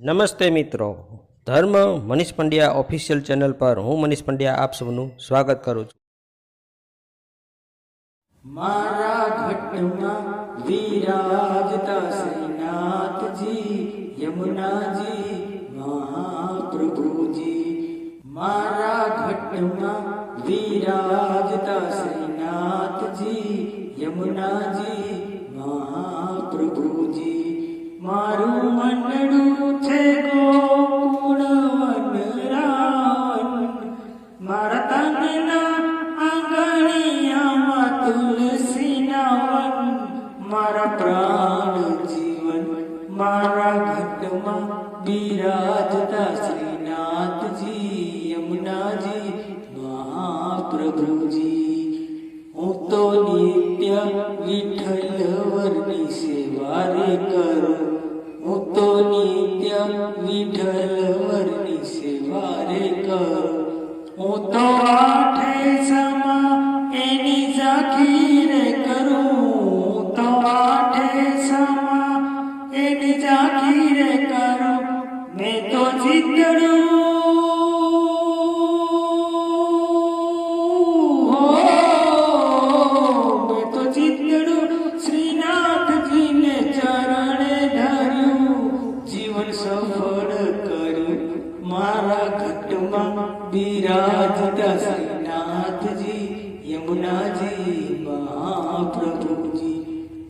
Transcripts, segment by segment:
નમસ્તે મિત્રો. ધર્મ મનીષ પંડ્યા ઓફિશિયલ ચેનલ પર હું મનીષ પંડ્યા આપ સૌનું સ્વાગત કરું છું. મારા ઘટમાં વિરાજતા શ્રીનાથજી યમુનાજી, મહાપ્રભુજી. મારા ઘટમાં વિરાજતા શ્રીનાથજી યમુનાજી, મહાપ્રભુજી. મારા તનના આંગણિયામાં તુલસીના વન. મારા પ્રાણ જીવન, મારા ઘટમાં બિરાજતા શ્રીનાથજી યમુનાજી, મહાપ્રભુજી. હું તો નિત્ય વિઠ્ઠલ વરની હું તો બિરાજતા યમુનાજી, મહાપ્રભુજી.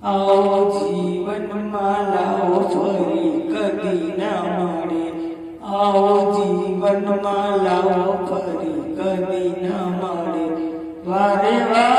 આવો જીવનમાં લાવો ફરી કદી ના મળે. આવો જીવનમાં લાવો ફરી કદી ના મળે. વારે વારે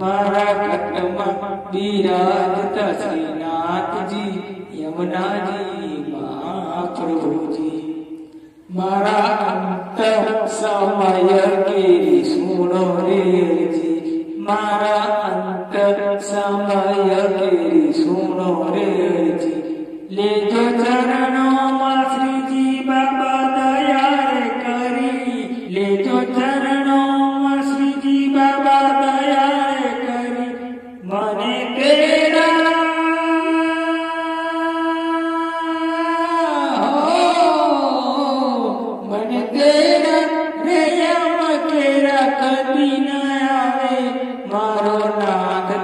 મારા ઘટમાં બિરાજતા શ્રીનાથજી યમુનાજી મારા અંત સમય કેરી સુણો રેજી. લેજો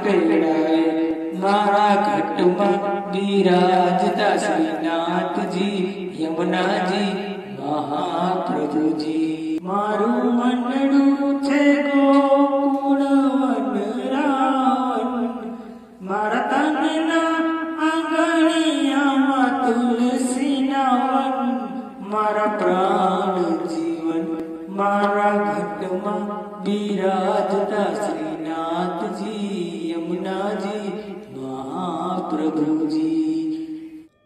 તેડાએ મારા ઘટમાં બિરાજતા શ્રીનાથજી યમુનાજી મહાપ્રભુજી મારું મંડળું છે ગોકુળ વનરાવન મારા તનના આંગણિયામાં તુલસીના વન મારા પ્રાણ જીવન મારા ઘટમાં બિરાજતા